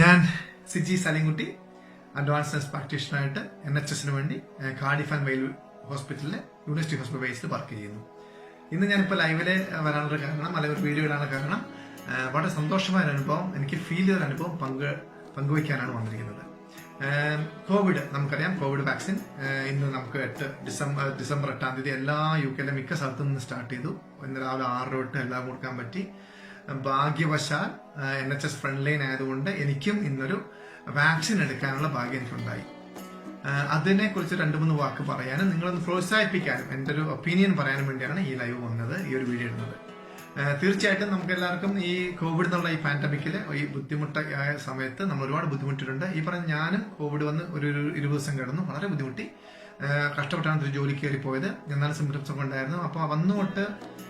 ഞാൻ Siji Salimkutty advance nurse പ്രാക്ടീഷണറായിട്ട് N H എസിന് വേണ്ടി കാർഡിഫ് ആൻഡ് വെയിൽ ഹോസ്പിറ്റലിലെ യൂണിവേഴ്സിറ്റി ഹോസ്പിറ്റൽ ബേസിൽ വർക്ക് ചെയ്യുന്നു. ഇന്ന് ഞാനിപ്പോൾ ലൈവിൽ വരാനുള്ള കാരണം അല്ലെങ്കിൽ ഒരു വീഡിയോ ഇടാനുള്ള കാരണം വളരെ സന്തോഷമായ ഒരു അനുഭവം എനിക്ക് ഫീൽ ചെയ്ത അനുഭവം പങ്ക് പങ്കുവയ്ക്കാനാണ് വന്നിരിക്കുന്നത്. കോവിഡ് നമുക്കറിയാം കോവിഡ് വാക്സിൻ ഇന്ന് നമുക്ക് എട്ട് ഡിസംബർ ഡിസംബർ എട്ടാം തീയതി എല്ലാ യു കെയിലെ മിക്ക സ്ഥലത്തു നിന്ന് സ്റ്റാർട്ട് ചെയ്തു. ഇന്ന് രാവിലെ ആറ് തൊട്ട് എല്ലാം കൊടുക്കാൻ പറ്റി. ഭാഗ്യവശാൽ N H S front line ആയതുകൊണ്ട് എനിക്കും ഇന്നൊരു വാക്സിൻ എടുക്കാനുള്ള ഭാഗ്യം എനിക്കുണ്ടായി. ആഹ് അതിനെ കുറിച്ച് രണ്ട് മൂന്ന് വാക്ക് പറയാനും നിങ്ങളൊന്ന് പ്രോത്സാഹിപ്പിക്കാനും എന്റെ ഒരു ഒപ്പീനിയൻ പറയാനും വേണ്ടിയാണ് ഈ ലൈവ് വന്നത് ഈ ഒരു വീഡിയോ ഇടുന്നത്. തീർച്ചയായിട്ടും നമുക്ക് എല്ലാവർക്കും ഈ കോവിഡ് എന്നുള്ള ഈ പാൻഡമിക്കിൽ ഈ ബുദ്ധിമുട്ടായ സമയത്ത് നമ്മൾ ഒരുപാട് ബുദ്ധിമുട്ടിട്ടുണ്ട്. ഈ പറഞ്ഞ ഞാനും കോവിഡ് വന്ന് ഒരു ഇരുപത് ദിവസം കിടന്നു. വളരെ ബുദ്ധിമുട്ടി. കഷ്ടപ്പെട്ടാണ് ഒരു ജോലി കയറി പോയത് എന്നാലും സിംറ്റംസ് ഒക്കെ ഉണ്ടായിരുന്നു. അപ്പോൾ വന്നു തൊട്ട്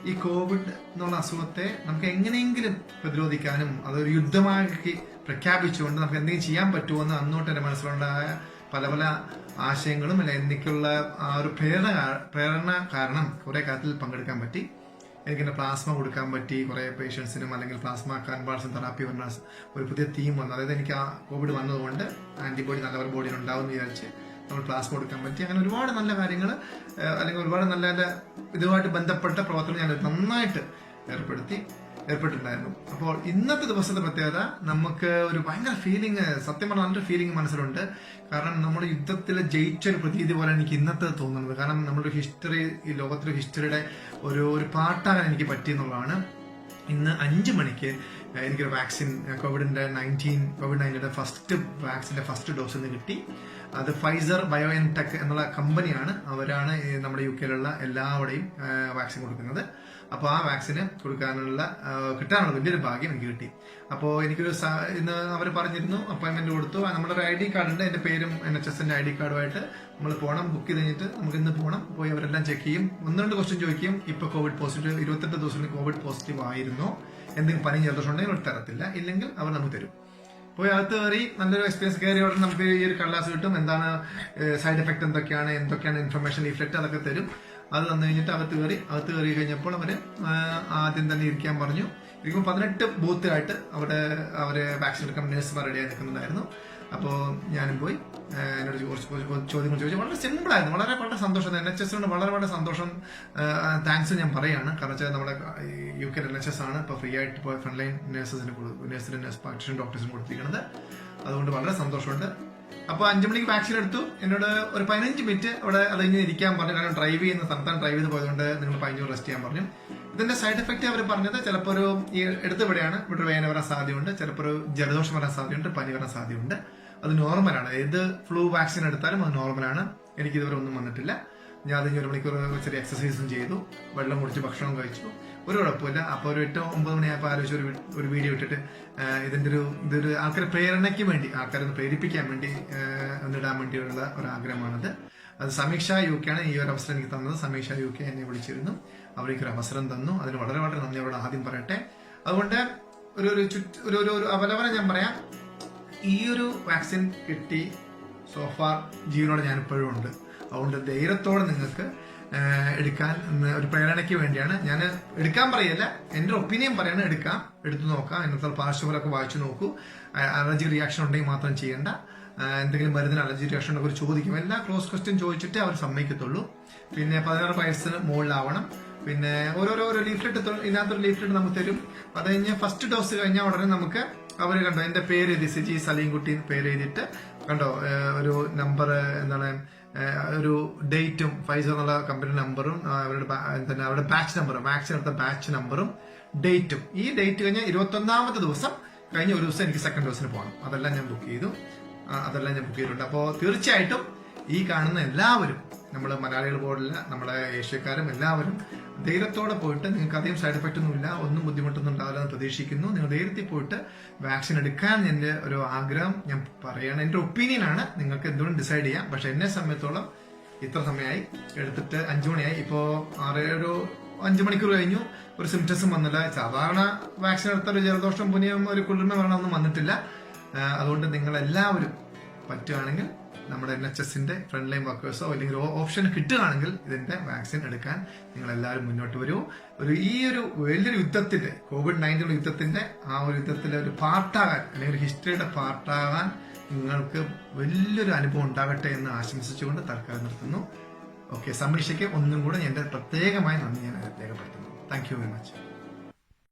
ഈ കോവിഡ് എന്നുള്ള അസുഖത്തെ നമുക്ക് എങ്ങനെയെങ്കിലും പ്രതിരോധിക്കാനും അതൊരു യുദ്ധമാക്കി പ്രഖ്യാപിച്ചുകൊണ്ട് നമുക്ക് എന്തെങ്കിലും ചെയ്യാൻ പറ്റുമോ എന്ന് അന്നോട്ട് എന്റെ മനസ്സിലുണ്ടായ പല പല ആശയങ്ങളും അല്ല എനിക്കുള്ള ആ ഒരു പ്രേരണ പ്രേരണ കാരണം കുറെ കാര്യത്തിൽ പങ്കെടുക്കാൻ പറ്റി. എനിക്ക് എന്റെ പ്ലാസ്മ കൊടുക്കാൻ പറ്റി. കുറെ പേഷ്യൻസിനും അല്ലെങ്കിൽ പ്ലാസ്മ കൺവേർഷൻ തെറാപ്പി വന്ന ഒരു പുതിയ തീം വന്നു. അതായത് എനിക്ക് ആ കോവിഡ് വന്നതുകൊണ്ട് ആന്റിബോഡി നല്ലവർ ബോഡിയിൽ ഉണ്ടാവും എന്ന് വിചാരിച്ച് നമ്മൾ ക്ലാസ് കൊടുക്കാൻ പറ്റി. അങ്ങനെ ഒരുപാട് നല്ല കാര്യങ്ങൾ അല്ലെങ്കിൽ ഒരുപാട് നല്ല നല്ല ഇതുമായിട്ട് ബന്ധപ്പെട്ട പ്രവർത്തനം ഞാൻ നന്നായിട്ട് ഏർപ്പെടുത്തി ഏർപ്പെട്ടിട്ടുണ്ടായിരുന്നു. അപ്പോൾ ഇന്നത്തെ ദിവസത്തെ പ്രത്യേകത നമുക്ക് ഒരു ഭയങ്കര ഫീലിംഗ് സത്യം പറഞ്ഞാൽ നല്ലൊരു ഫീലിംഗ് മനസ്സിലുണ്ട്. കാരണം നമ്മൾ യുദ്ധത്തിൽ ജയിച്ച ഒരു പ്രതീതി പോലെ എനിക്ക് ഇന്നത്തെ തോന്നുന്നത്. കാരണം നമ്മുടെ ഹിസ്റ്ററി ഈ ലോകത്തിലെ ഹിസ്റ്ററിയുടെ ഒരു ഒരു പാട്ടാകാൻ എനിക്ക് പറ്റിയെന്നുള്ളതാണ്. ഇന്ന് അഞ്ച് മണിക്ക് എനിക്കൊരു വാക്സിൻ കോവിഡിന്റെ നയന്റീൻ കോവിഡ് നയന്റീന്റെ ഫസ്റ്റ് വാക്സിന്റെ ഫസ്റ്റ് ഡോസ് ഇന്ന് കിട്ടി. അത് ഫൈസർ ബയോഎൻ ടെക് എന്നുള്ള കമ്പനിയാണ് അവരാണ് നമ്മുടെ യു കെയിലുള്ള എല്ലാവരുടെയും വാക്സിൻ കൊടുക്കുന്നത്. അപ്പോൾ ആ വാക്സിന് കൊടുക്കാനുള്ള കിട്ടാനുള്ള വലിയൊരു ഭാഗ്യം എനിക്ക് കിട്ടി. അപ്പോൾ എനിക്കൊരു ഇന്ന് അവർ പറഞ്ഞിരുന്നു അപ്പോയിന്റ്മെന്റ് കൊടുത്തു. നമ്മുടെ ഒരു ഐ ഡി കാർഡ് ഉണ്ട് എന്റെ പേരും എൻ എച്ച് എസിന്റെ ഐ ഡി കാർഡുമായിട്ട് നമ്മൾ പോകണം ബുക്ക് ചെയ്തിട്ട് നമുക്ക് ഇന്ന് പോകണം പോയി അവരെല്ലാം ചെക്ക് ചെയ്യും. ഒന്ന് രണ്ട് ക്വസ്റ്റ്യൻ ചോദിക്കും. ഇപ്പോൾ കോവിഡ് പോസിറ്റീവ് ഇരുപത്തെട്ട് ദിവസത്തിന് കോവിഡ് പോസിറ്റീവ് ആയിരുന്നു. എന്തെങ്കിലും പനി ജലദോഷം ഉണ്ടെങ്കിൽ അവർ തരത്തില്ല. ഇല്ലെങ്കിൽ അവർ നമുക്ക് തരും. പോയി അകത്ത് കയറി നല്ലൊരു എക്സ്പീരിയൻസ് കയറി അവിടെ നമുക്ക് ഈ ഒരു കടലാസ് കിട്ടും. എന്താണ് സൈഡ് എഫക്ട് എന്തൊക്കെയാണ് എന്തൊക്കെയാണ് ഇൻഫർമേഷൻ ലീഫ്ലെറ്റ് അതൊക്കെ തരും. അത് തന്നു കഴിഞ്ഞിട്ട് അകത്ത് കയറി അകത്ത് കയറി കഴിഞ്ഞപ്പോൾ അവർ ആദ്യം തന്നെ ഇരിക്കാൻ പറഞ്ഞു. ഇരിക്കുമ്പോൾ പതിനെട്ട് ബൂത്തിലായിട്ട് അവിടെ അവർ വാക്സിൻ എടുക്കാൻ നഴ്സുമാർ റെഡിയായി നിൽക്കുന്നുണ്ടായിരുന്നു അപ്പോൾ ഞാനും പോയി എന്നോട് കുറച്ച് ചോദ്യങ്ങൾ ചോദിച്ചു. വളരെ സിമ്പിൾ ആയിരുന്നു. വളരെ വളരെ സന്തോഷം. എൻ എച്ച് എസിനോട് വളരെ വളരെ സന്തോഷം. താങ്ക്സ് ഞാൻ പറയുകയാണ്. കാരണം വെച്ചാൽ നമ്മുടെ U K N H S ആണ് ഇപ്പോൾ ഫ്രീ ആയിട്ട് ഇപ്പോൾ ഫ്രണ്ട് ലൈൻ നേഴ്സസിന് കൊടുക്കും നേഴ്സിനും നേഴ്സ് പ്രാക്ടീഷൻ ഡോക്ടേഴ്സിന് കൊടുത്തിരിക്കുന്നത്. അതുകൊണ്ട് വളരെ സന്തോഷമുണ്ട്. അപ്പോൾ അഞ്ചു മണിക്ക് വാക്സിൻ എടുത്തു. എന്നോട് ഒരു പതിനഞ്ച് മിനിറ്റ് അവിടെ അത് കഴിഞ്ഞ് ഇരിക്കാൻ പറഞ്ഞു. കാരണം ഡ്രൈവ് ചെയ്യുന്ന സ്ഥലത്താണ് ഡ്രൈവ് ചെയ്ത് പോയതുകൊണ്ട് നിങ്ങൾ പതിനഞ്ച് റെസ്റ്റ് ചെയ്യാൻ പറഞ്ഞു. ഇതിന്റെ സൈഡ് എഫക്റ്റ് അവർ പറഞ്ഞത് ചിലപ്പോൾ ഒരു ഈ എടുത്ത് ഇവിടെയാണ്. ഇവിടെ വേദന വരാൻ സാധ്യതയുണ്ട്. ചിലപ്പോൾ ഒരു ജലദോഷം വരാൻ സാധ്യതയുണ്ട് പനി വരാൻ സാധ്യതയുണ്ട്. അത് നോർമലാണ് ഏത് ഫ്ലൂ വാക്സിൻ എടുത്താലും അത് നോർമലാണ് എനിക്ക് ഇതുവരെ ഒന്നും വന്നിട്ടില്ല. ഞാൻ അതിന് ഒരു മണിക്കൂർ ചെറിയ എക്സസൈസും ചെയ്തു. വെള്ളം കുടിച്ച് ഭക്ഷണം കഴിച്ചു. ഒരു കുഴപ്പമില്ല അപ്പോൾ ഒരു എട്ട് ഒമ്പത് മണിയായപ്പോൾ ആലോചിച്ച് ഒരു ഒരു വീഡിയോ ഇട്ടിട്ട് ഇതിന്റെ ഒരു ഇതൊരു ആൾക്കാരെ പ്രേരണയ്ക്ക് വേണ്ടി ആൾക്കാരെ ഒന്ന് പ്രേരിപ്പിക്കാൻ വേണ്ടി ഒന്നിടാൻ വേണ്ടിയുള്ള ഒരു ആഗ്രഹമാണത് അത് സമീക്ഷ യു ആണ് ഈ ഒരു അവസരം എനിക്ക് തന്നത്. സമീക്ഷ യു കെ എന്നെ വിളിച്ചിരുന്നു. അവർക്കൊരു അവസരം തന്നു. അതിന് വളരെ വളരെ നന്ദി. അവരോട് ആദ്യം പറയട്ടെ. അതുകൊണ്ട് ഒരു ഒരു ചുറ്റ് ഒരു ഒരു അവലവനം ഞാൻ പറയാം. ഈ ഒരു വാക്സിൻ കിട്ടി സോഫാർ ജീവനോടെ ഞാൻ ഇപ്പോഴും ഉണ്ട്. അതുകൊണ്ട് ധൈര്യത്തോടെ നിങ്ങൾക്ക് എടുക്കാൻ ഒരു പ്രേരണയ്ക്ക് വേണ്ടിയാണ്. ഞാൻ എടുക്കാൻ പറയല്ല എന്റെ ഒപ്പീനിയൻ പറയാണ് എടുക്കാം എടുത്തു നോക്കാം ഇന്നത്തെ പാർശ്വഫലമൊക്കെ വായിച്ചു നോക്കൂ. അലർജി റിയാക്ഷൻ ഉണ്ടെങ്കിൽ മാത്രം ചെയ്യേണ്ട. എന്തെങ്കിലും മരുന്നിന് അലർജി റിയാക്ഷൻ ഉണ്ടെങ്കിൽ ചോദിക്കും. എല്ലാ ക്ലോസ് ക്വസ്റ്റ്യൻ ചോദിച്ചിട്ടേ അവർ സമ്മതിക്കത്തുള്ളൂ. പിന്നെ പതിനാറ് വയസ്സിന് മുകളിലാവണം. പിന്നെ ഓരോരോ ഓരോ ലീഫ്ലെറ്റ് ഇതിനകത്തൊരു ലീഫ്ലെറ്റ് നമുക്ക് തരും. അത് കഴിഞ്ഞ് ഫസ്റ്റ് ഡോസ് കഴിഞ്ഞാൽ ഉടനെ നമുക്ക് അവർ കണ്ടോ? എന്റെ പേര് എഴുതി സിജി സലീംകുട്ടി പേര് എഴുതിയിട്ട് കണ്ടോ? ഒരു നമ്പർ എന്താണ് ഒരു ഡേറ്റും ഫൈസർ എന്നുള്ള കമ്പനി നമ്പറും അവരുടെ അവരുടെ ബാച്ച് നമ്പറും വാക്സിൻ എടുത്ത ബാച്ച് നമ്പറും ഡേറ്റും ഈ ഡേറ്റ് കഴിഞ്ഞാൽ ഇരുപത്തി ഒന്നാമത്തെ ദിവസം കഴിഞ്ഞ ഒരു ദിവസം എനിക്ക് സെക്കൻഡ് ഡോസിന് പോകണം. അതെല്ലാം ഞാൻ ബുക്ക് ചെയ്തു. അതെല്ലാം ഞാൻ ബുക്ക് ചെയ്തിട്ടുണ്ട്. അപ്പോൾ തീർച്ചയായിട്ടും ഈ കാണുന്ന എല്ലാവരും നമ്മൾ മലയാളികൾ പോലുള്ള നമ്മുടെ ഏഷ്യക്കാരും എല്ലാവരും ധൈര്യത്തോടെ പോയിട്ട് നിങ്ങൾക്ക് അധികം സൈഡ് എഫക്റ്റ് ഒന്നുമില്ല. ഒന്നും ബുദ്ധിമുട്ടൊന്നും ഉണ്ടാവില്ല എന്ന് പ്രതീക്ഷിക്കുന്നു. നിങ്ങൾ ധൈര്യത്തിൽ പോയിട്ട് വാക്സിൻ എടുക്കാൻ എന്റെ ഒരു ആഗ്രഹം ഞാൻ പറയണം. എന്റെ ഒപ്പീനിയൻ ആണ്. നിങ്ങൾക്ക് എന്തുകൊണ്ടും ഡിസൈഡ് ചെയ്യാം. പക്ഷെ എന്നെ സമയത്തോളം ഇത്ര സമയമായി എടുത്തിട്ട് അഞ്ചു മണിയായി. ഇപ്പോൾ ആറ് ഒരു അഞ്ചു മണിക്കൂർ കഴിഞ്ഞു. ഒരു സിംറ്റംസും വന്നില്ല. സാധാരണ വാക്സിൻ എടുത്ത ഒരു ജലദോഷം പുനിയും ഒരു കുളിർമ വേണമെന്നും വന്നിട്ടില്ല. അതുകൊണ്ട് നിങ്ങൾ എല്ലാവരും പറ്റുകയാണെങ്കിൽ നമ്മുടെ എൻ എച്ച് എസിന്റെ ഫ്രണ്ട് ലൈൻ വർക്കേഴ്സോ അല്ലെങ്കിൽ ഓപ്ഷൻ കിട്ടുകയാണെങ്കിൽ ഇതിന്റെ വാക്സിൻ എടുക്കാൻ നിങ്ങൾ എല്ലാവരും മുന്നോട്ട് വരൂ. ഒരു ഈ ഒരു വലിയൊരു യുദ്ധത്തിന്റെ കോവിഡ് നയന്റീൻ യുദ്ധത്തിന്റെ ആ ഒരു യുദ്ധത്തിലെ ഒരു പാർട്ടാകാൻ അല്ലെങ്കിൽ ഹിസ്റ്ററിയുടെ പാർട്ടാകാൻ നിങ്ങൾക്ക് വലിയൊരു അനുഭവം ഉണ്ടാകട്ടെ എന്ന് ആശംസിച്ചുകൊണ്ട് തൽക്കാലം നിർത്തുന്നു. ഓക്കെ സമീക്ഷയ്ക്ക് ഒന്നും കൂടെ എന്റെ പ്രത്യേകമായി നന്ദി ഞാൻ രേഖപ്പെടുത്തുന്നു. Thank you very much